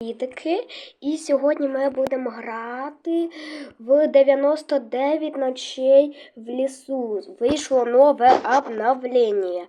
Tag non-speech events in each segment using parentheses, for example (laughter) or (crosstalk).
Політики, і сьогодні ми будемо грати в 99 ночей в лісу. Вийшло нове обновлення.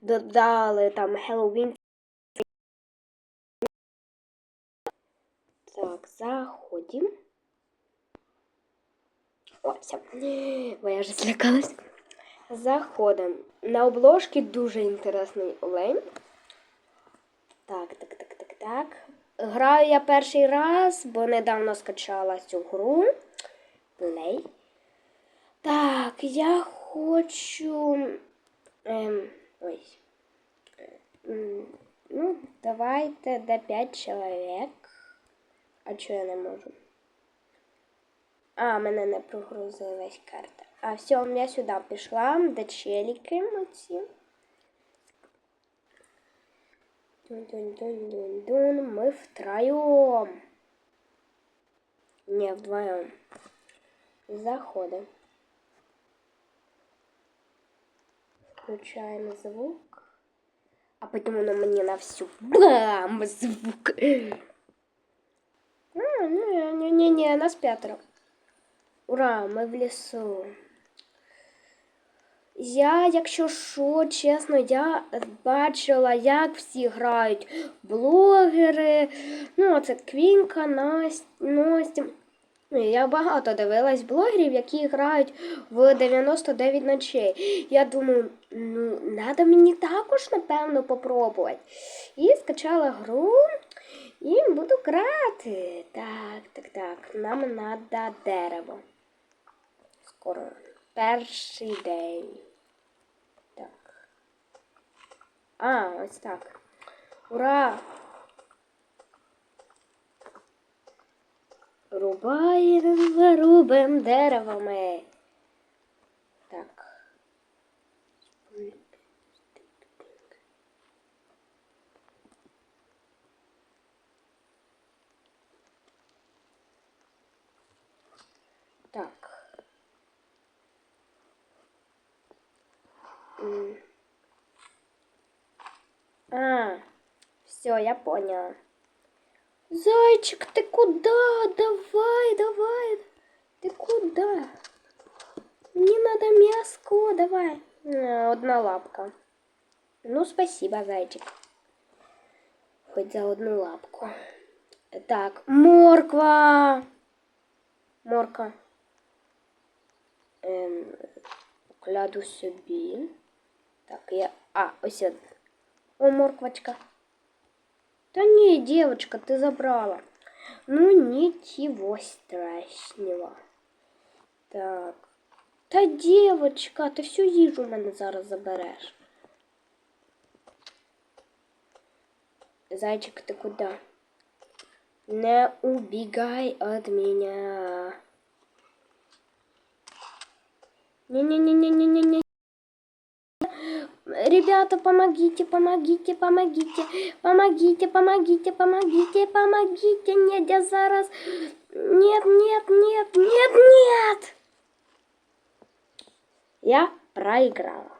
Додали там Halloween. Так, заходим. О, все. Я вже злякалась. Заходимо. На обложці дуже інтересний олень. Так, так, так, так, так. Граю я перший раз, бо недавно скачала цю гру. Play. Так, я хочу. Ем, ой. Ем, ну, давайте де 5 чоловік. А чого я не можу? А, мене не прогрузилась карта. А, все, я сюди пішла, де челіки оці. Дун-дун-дун-дун-дун. Мы втроем. Не, вдвоем. Заходим. Включаем звук. А потом на мне на всю бам звук. А, не, не, не, не, нас пятеро. Ура, ми в лісу. Я, якщо що, чесно, я бачила, як всі грають блогери. Ну, це Квінка, Настя. Ну, Я багато дивилась блогерів, які грають в 99 ночей. Я думаю, ну, треба мені також, напевно, попробувати. І скачала гру і буду грати. Так, так, так. Нам треба дерево. Скоро. Перший день. Так. А, ось так. Ура! Рубаємо, рубим деревами. А, все, я поняла. Зайчик, ты куда? Давай, давай. Ты куда? Мне надо мяско, давай. А, Одна лапка. Ну, спасибо, зайчик. Хоть за одну лапку. Так, морква. Морка. Ем, кладу собі. Так, я. А, ось. от. О, морквочка. Та ні, девочка, ти забрала. Ну, нічого страшного. Так. Та девочка, ти всю їжу в мене зараз забереш. Зайчик, ти куди? Не убігай від мене. Не-не-не-не-не-не. Ребята, помогите, помогите, помогите, помогите, помогите, помогите, помогите. Нет, я зараз. Нет, нет, нет, нет, нет. Я проиграла.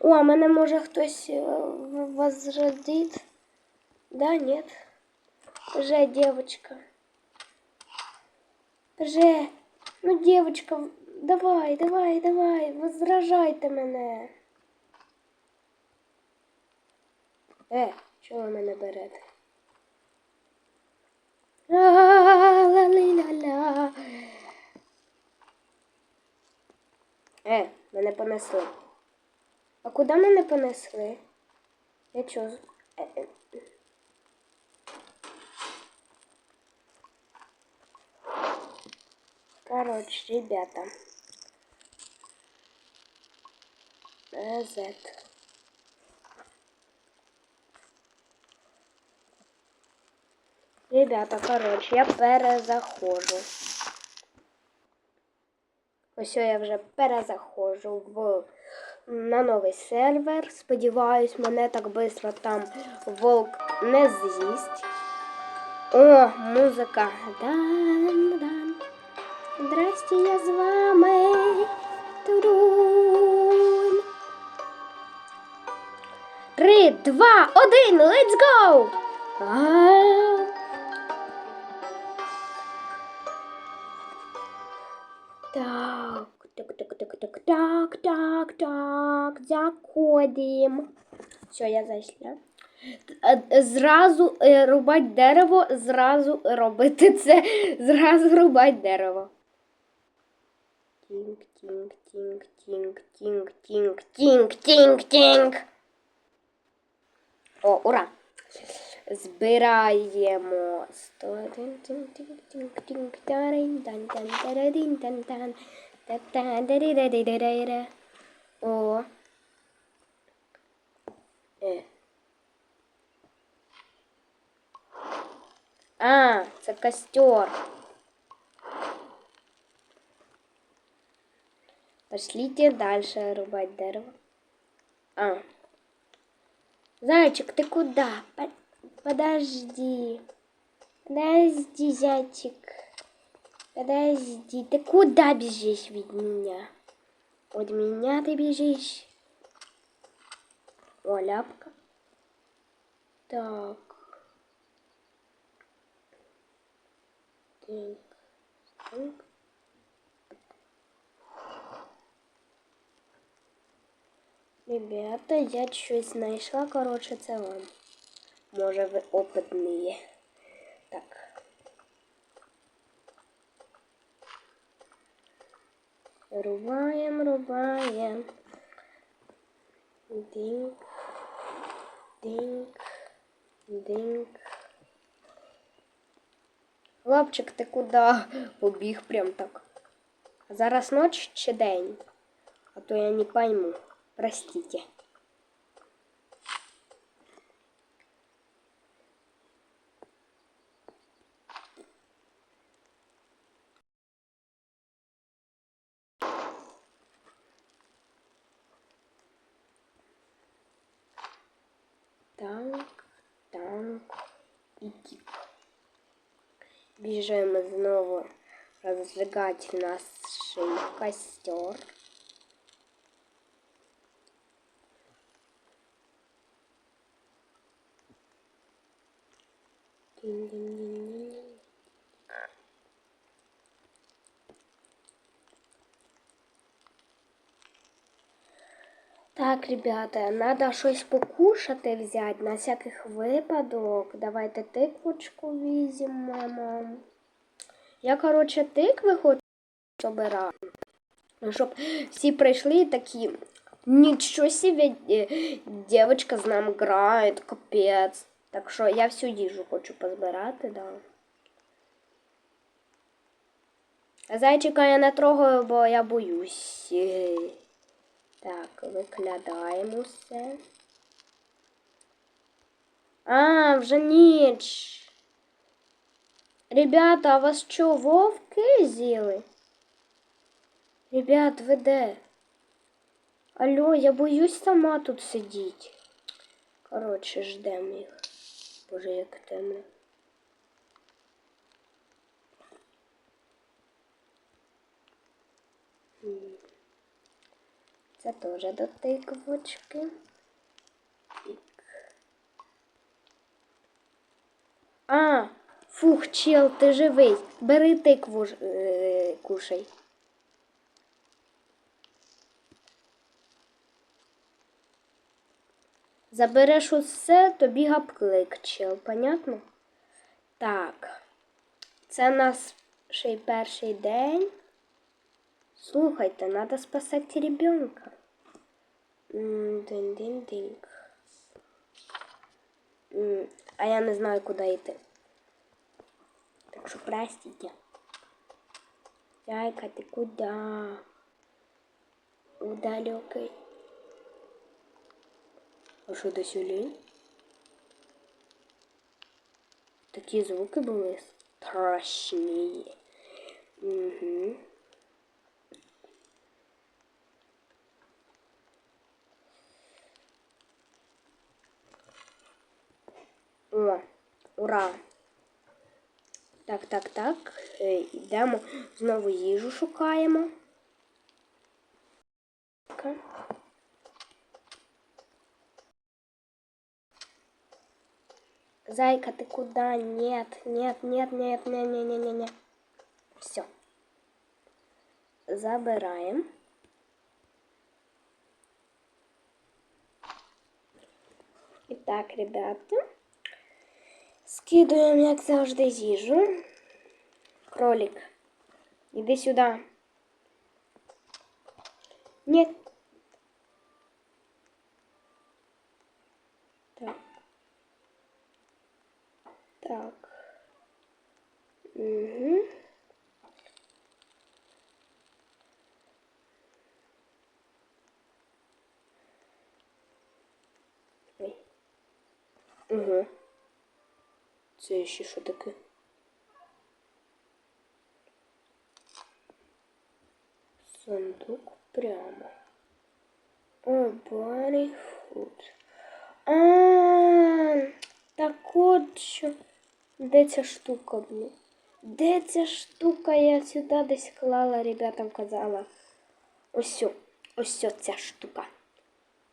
О, а мене може хтось е, в- возродить? Да, нет. Же, девочка. Же, ну, девочка, давай, давай, давай, возражайте мене. Е, чого ви мене берете? Ла-ла-ла-ла. Е, мене понесли. А куди мене понесли? Я чого? Е, е. Короче, ребята. Z. Ребята, короче, я перезаходжу. Ось я вже перезаходжу в на новий сервер. Сподіваюсь, мене так швидко там волк не з'їсть. О, музика. Дан-дан. Здрасте, я з вами. Турун. Три, два, один, let's go! Так, так, так, так, так, так, так, так, заходимо. Все, я зайшла. Е, Зразу е, рубать дерево, зразу робити (laughs) це, зразу рубать дерево. Тінк, тінк, тінк, тінк, тінк, тінк, тінк, тінк, тінк. Тан, та-та, дарі-ра-ді-ра-ра-ра. О. А, це костер. Пошлите дальше рубать дерево. А. Зайчик, ты куда? По- Подожди. Подожди, зайчик. Подожди. Ты куда бежишь від меня? От меня ты бежишь. О, ляпка. Так. Так. Так. Ребята, я щось знайшла, коротше, це вам. Може ви опитні. Так. Рубаємо, рубаємо. Динк. Динк. Динк. Хлопчик, ти куди побіг прям так? Зараз ніч чи день? А то я не пойму. Простите. Танк, танк и тип. Бежим снова разжигать наш костер. Так, ребята, надо щось покушати взяти на всяких випадок. Давайте тиквочку візьмемо. Я, коротше, тикви хочу собирати. Ну, всі прийшли і такі. Нічого себе, дівчинка з нами грає, капець. Так що я всю їжу хочу позбирати, да. А зайчика я не трогаю, бо я боюсь. Так, викладаємо все. А, вже ніч. Ребята, а вас що, вовки з'їли? Ребят, ви де? Алло, я боюсь сама тут сидіти. Коротше, ждемо їх. Боже, як темно. Це теж до тиквочки. А, фух, чел, ти живий. Бери тикву е, кушай. Забереш усе, тобі гапклик, чел, понятно? Так. Це у й перший день. Слухайте, надо спасати ребенка. Дин-дин-динк. М, А я не знаю, куди йти. Так що простите. Зайка, ти куди? В далекой. А що до сюди? Такі звуки були страшні. Угу. О, ура! Так, так, так. Е, Йдемо знову їжу шукаємо. Зайка, ты куда? Нет, нет, нет, нет, не, не, не, не, не. Все. Забираем. І так, ребята. Скидуємо, як завжди, їжу. Кролик, іди сюди. Ні. Угу. Ой. Угу. Це ще що таке? Сундук прямо. О, Барі Фуд. А, так от що. Де ця штука, блін? Де ця штука? Я сюди десь клала, ребятам казала. Ось, ось ця штука.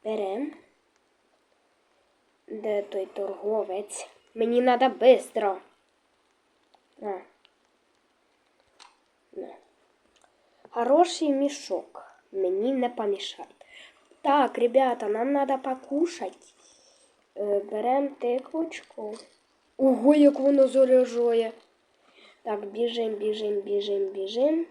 Берем. Де той торговець? Мені треба бистро. На. На. Хороший мешок. Мені не помішає. Так, ребята, нам надо покушать. Е, Берем тиквочку. Ого, як воно заряджає. Так, біжим, біжим, біжим, біжим.